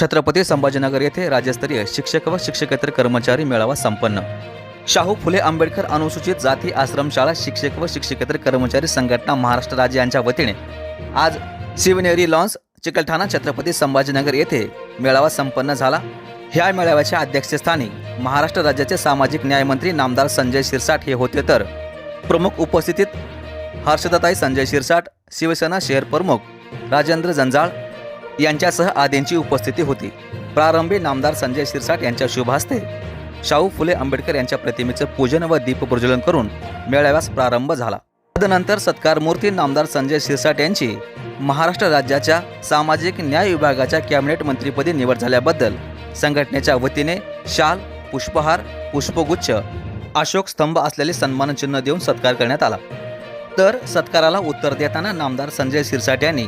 छत्रपती संभाजीनगर येथे राज्यस्तरीय शिक्षक व शिक्षकेतर कर्मचारी मेळावा संपन्न. शाहू फुले आंबेडकर अनुसूचित जाती आश्रमशाळा शिक्षक व शिक्षकेतर कर्मचारी संघटना महाराष्ट्र राज्य यांच्या वतीने आज शिवनेरी लॉन्स चिकलठाणा छत्रपती संभाजीनगर येथे मेळावा संपन्न झाला. ह्या मेळाव्याच्या अध्यक्षस्थानी महाराष्ट्र राज्याचे सामाजिक न्यायमंत्री नामदार संजय शिरसाट हे होते तर प्रमुख उपस्थितीत हर्षदताई संजय शिरसाट शिवसेना शहर प्रमुख राजेंद्र जंजाळ यांच्यासह आदींची उपस्थिती होती. प्रारंभी नामदार संजय शिरसाट यांच्या शुभ हस्ते शाहू फुले आंबेडकर यांच्या प्रतिमेचं पूजन व दीपप्रज्वलन करून मेळाव्यास प्रारंभ झाला. तदनंतर सत्कार मूर्ती नामदार संजय शिरसाट यांची महाराष्ट्र राज्याच्या सामाजिक न्याय विभागाच्या कॅबिनेट मंत्रीपदी निवड झाल्याबद्दल संघटनेच्या वतीने शाल पुष्पहार पुष्पगुच्छ अशोक स्तंभ असलेले सन्मानचिन्ह देऊन सत्कार करण्यात आला. तर सत्काराला उत्तर देताना नामदार संजय शिरसाट यांनी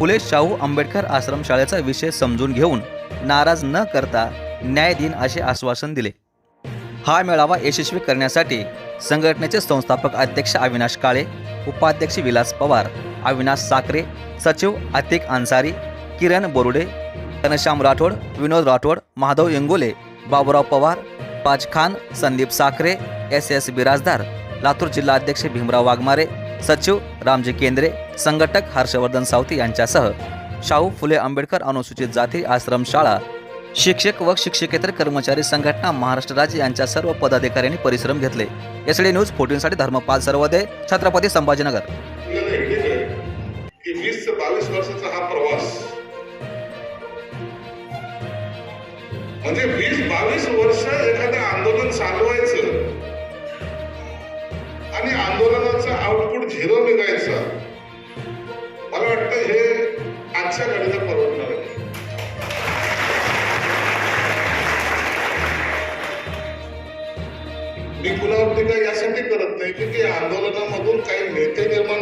फुले शाहू आंबेडकर आश्रमशाळेचा विषय समजून घेऊन नाराज न करता न्याय दिन असे आश्वासन दिले. हा मेळावा यशस्वी करण्यासाठी संघटनेचे संस्थापक अध्यक्ष अविनाश काळे उपाध्यक्ष विलास पवार अविनाश साखरे सचिव अतिक अन्सारी किरण बोरुडे घनश्याम राठोड विनोद राठोड महादेव इंगोले बाबुराव पवार पाज खान संदीप साखरे एस एस बिराजदार लातूर जिल्हा अध्यक्ष भीमराव वाघमारे सचिव रामजी केंद्रे संघटक हर्षवर्धन सावती यांच्यासह शाहू फुले आंबेडकर अनुसूचित जाती आश्रमशाळा शिक्षक व शिक्षकेतर कर्मचारी संघटना महाराष्ट्र राज्य यांच्या सर्व पदाधिकाऱ्यांनी परिश्रम घेतले. एसडी न्यूज फोर्टीनसाठी धर्मपाल सर्वदे छत्रपती संभाजीनगर. वीस ते बावीस वर्षाचा हा प्रवास. म्हणजे वीस बावीस वर्ष एखादं आंदोलन चालवायचं त्याचा आउटपुट झिरो निघायचा मला वाटतं हे आजच्या घडीला परवडणार आहे. मी कुणावरती काही यासाठी करत नाही की आंदोलनामधून काही नेते निर्माण